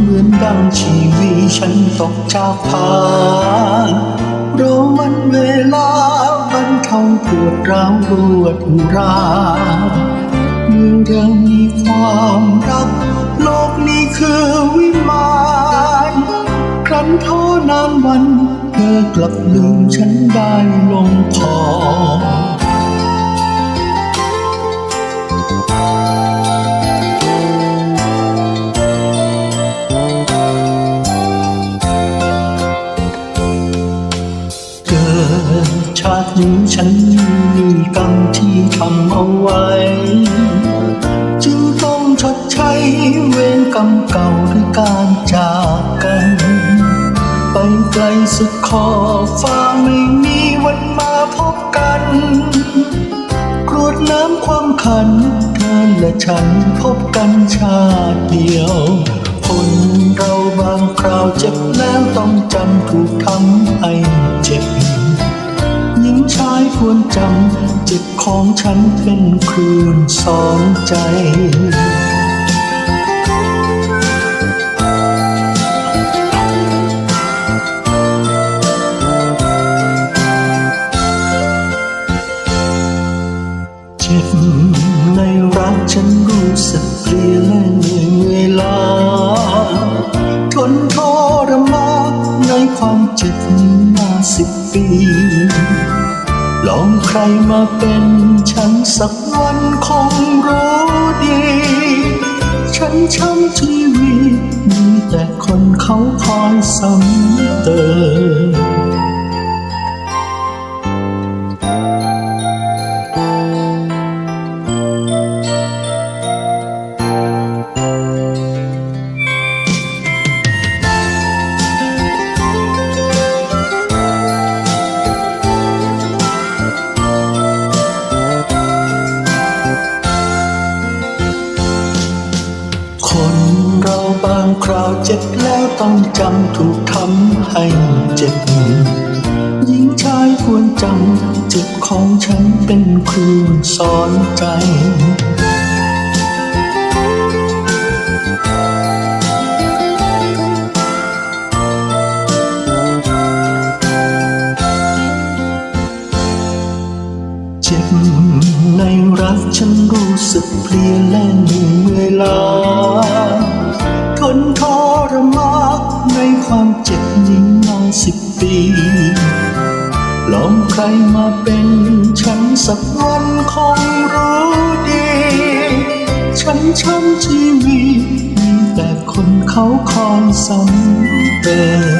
เหมือนดังชีวิตฉันตกจากพานรอวันเวลามันเข้าปวดร้าวปวดร้าเมื่อเรามีความรัก โลกนี้คือวิมานครั้นท้อนานวันเธอกลับลืมฉันได้ลงคอ ฉันมีกรรมที่ทำเอาไว้ จึงต้องชดใช้เวรกรรมเก่าด้วยการจากกัน ไปไกลสุดขอบฟ้าไม่มีวันมาพบกันกรวดน้ำความขันเธอและฉันพบกันชาติเดียวคนเราบางคราวเจ็บแล้วต้องจำถูกทำ วรจำจ็บของฉันเป็นคลืนสอนใจ เจ็บในรักฉันรู้สึกเพลียและเหนื่อยเวลาทนทรมานในความเจ็บมาสิบปี ลองใครมาเป็นฉันสักวันคงรู้ดี ฉันช้ำชีวิตมีแต่คนเขาคอยซ้ำเติม บางคราวเจ็บแล้วต้องจำถูกทำให้เจ็บหญิงชายควรจำเจ็บของฉันเป็นครูสอนใจเจ็บในรักฉันรู้สึกเพลียและเหนื่อยเวลา สิบปี ลองใครมาเป็นฉันสักวันคงรู้ดี ฉันช้ำชีวิตมีแต่คนเขาคอยซ้ำเติม